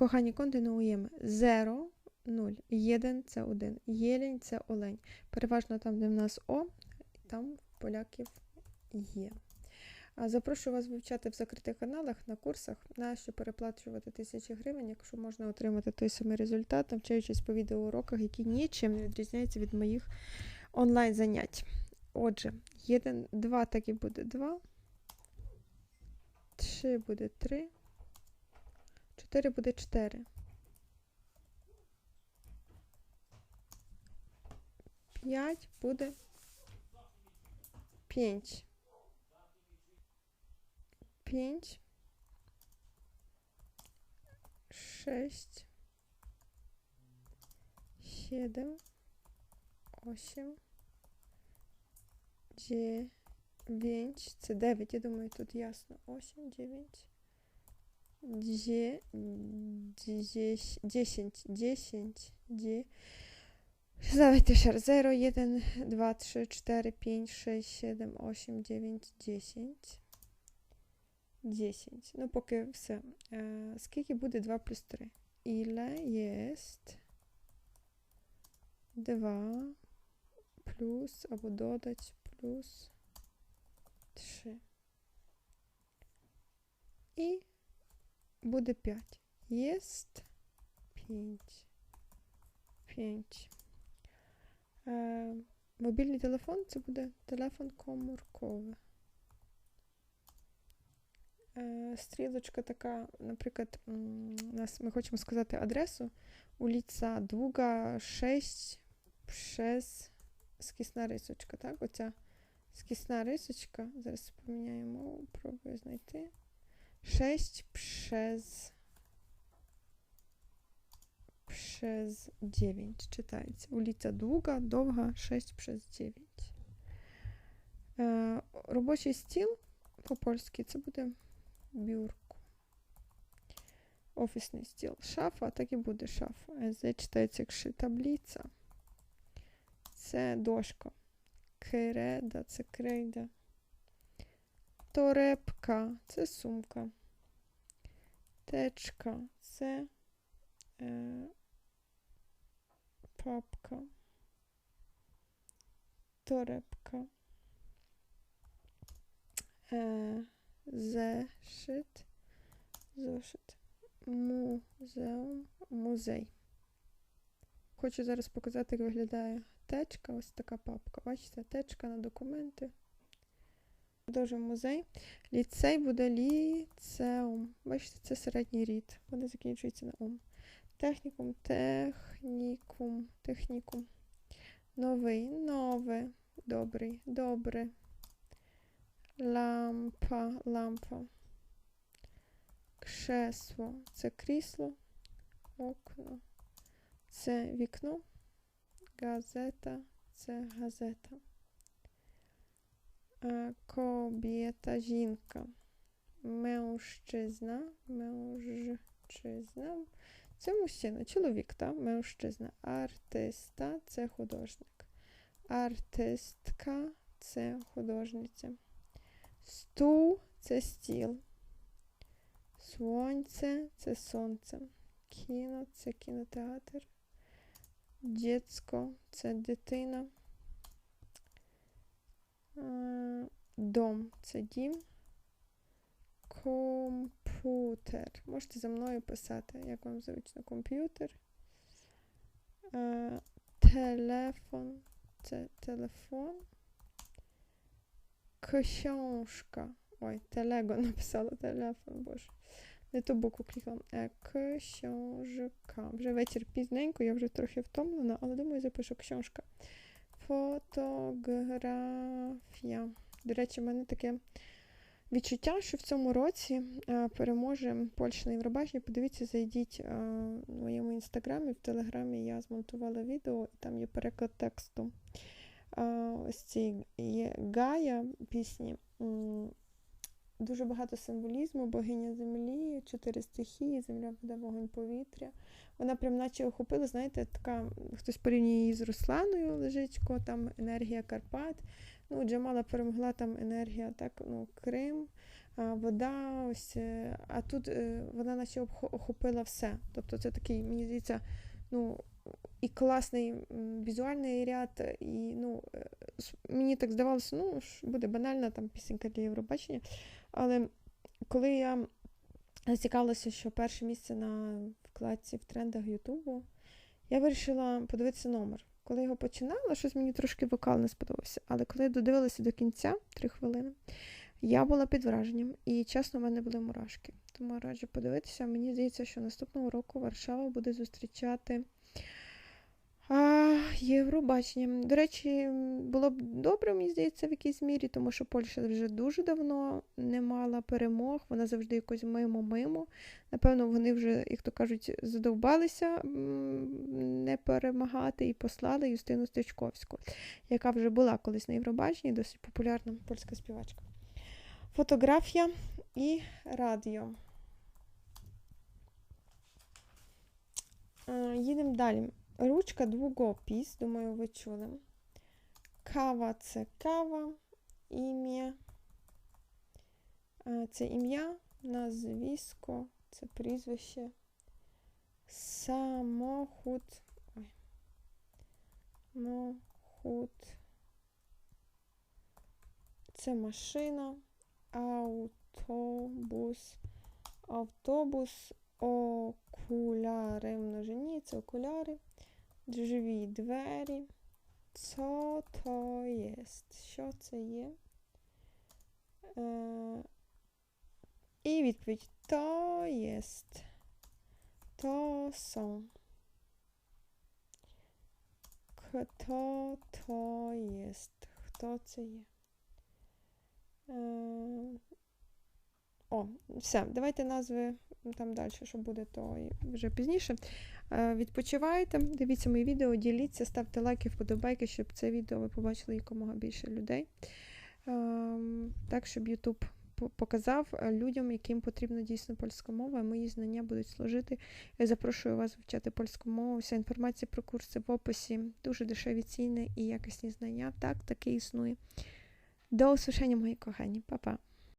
Кохані, континуємо. 0, 0, 1 це 1, єлень це олень. Переважно там, де в нас О, там поляків є. Запрошую вас вивчати в закритих каналах на курсах, на що переплачувати тисячі гривень, якщо можна отримати той самий результат, навчаючись по відеоуроках, які нічим не відрізняються від моїх онлайн занять. Отже, 1, 2 так і буде 2, 3 буде 3, 4 буде 4. 5 буде 5. 5, 6, 7, 8, 9, це 9, я думаю, тут ясно. 8, 9, 10, 10, 10, 10, Давайте ще раз. 0, 1, 2, 3, 4, 5, 6, 7, 8, 9, 10. 10. Ну, поки все. Е, скільки буде 2 плюс 3? Іле єсть 2 плюс або додать плюс 3. І буде 5. Єсть 5. 5. Е, мобільний телефон це буде телефон комórkowy. Е, стрілочка така, наприклад, нас ми хочемо сказати адресу улиця Двуга 6 przez скісна рисочка, так? Оця скісна рисочка. Зараз поміняємо, пробую знайти. 6 przez przez 9 читається. Улиця Двуга, довга 6 przez 9. Е, робочий стіл по-польськи це буде бюрку. Офісний стіл. Шафа, так і буде шафа. З читається як ши таблиця. Це дошка. Кереда, це крейда. Торепка це сумка. Течка це е, папка. Торепка. Е, Зешит. Зошит. Музеум. Музей. Хочу зараз показати, як виглядає течка. Ось така папка. Бачите, течка на документи. Продовжуємо музей. Ліцей буде ліцеум. Бачите, це середній рід. Вони закінчуються на ум. Технікум, технікум, технікум. Новий, нове, добрий, добре. Лампа, лампа. Кшесло. Це крісло. Окно. Це вікно. Газета. Це газета. Е, Кобєта, жінка. Мężczyzna. Мężczyzna. Це мужчина, чоловік, так? Мężczyzna. Артиста це художник. Артистка це художниця. Стул це стіл. Сонце це сонце. Кіно це кінотеатр. Дєцько це дитина. Е, Дом це дім. Комп'ютер. Можете за мною писати, як вам звично комп'ютер. Е, Телефон це телефон. Ксьоншка. Ой, телего написала телефон, боже. Не ту букву клікала. Е, Ксьонжка. Вже вечір пізненько, я вже трохи втомлена, але думаю, запишу ксьоншка. Фотографія. До речі, в мене таке відчуття, що в цьому році е, переможе Польща на Євробаченні. Подивіться, зайдіть е, в моєму інстаграмі, в телеграмі я змонтувала відео, і там є переклад тексту. Е, ось ці Гая пісні. Дуже багато символізму, богиня землі, чотири стихії, земля, вода, вогонь, повітря. Вона прям наче охопила, знаєте, така, хтось порівнює її з Русланою Лежичко, там енергія Карпат. Ну, Джамала перемогла там енергія, так, ну, Крим, вода, ось, е, а тут е, вона наче охопила все. Тобто це такий, мені здається, ну, і класний візуальний ряд, і ну, е, мені так здавалося, ну, буде банальна там пісенька для Євробачення. Але коли я зацікавилася, що перше місце на вкладці в трендах Ютубу, я вирішила подивитися номер. Коли його починала, щось мені трошки вокал не сподобався. Але коли я додивилася до кінця, три хвилини, я була під враженням. І чесно, в мене були мурашки. Тому раджу подивитися. Мені здається, що наступного року Варшава буде зустрічати а, Євробачення. До речі, було б добре, мені здається, в якійсь мірі, тому що Польща вже дуже давно не мала перемог, вона завжди якось мимо-мимо. Напевно, вони вже, як то кажуть, задовбалися не перемагати і послали Юстину Стечковську, яка вже була колись на Євробаченні, досить популярна польська співачка. Фотографія і радіо. Е, Їдемо далі. Ручка двугопіс, думаю, ви чули. Кава це кава, ім'я. Е, Це ім'я, назвісько, це прізвище. Самохід. Ой. Мохід. Це машина. Автобус. Автобус. Окуляри в множині. Це окуляри. Дrzwi двері. Co to jest? Що це є? Е, і відповідь то єсть. То są. Хто то єсть? Хто це є? Е, о, все, давайте назви там далі, що буде, то вже пізніше. Е, Відпочивайте, дивіться мої відео, діліться, ставте лайки, вподобайки, щоб це відео ви побачили якомога більше людей. Ем, Так, щоб YouTube показав е, людям, яким потрібна дійсно польська мова, мої знання будуть служити. Я запрошую вас вивчати польську мову. Вся інформація про курси в описі, дуже дешеві ціни і якісні знання. Так, таке існує. До усушення, мої кохані. Па-па.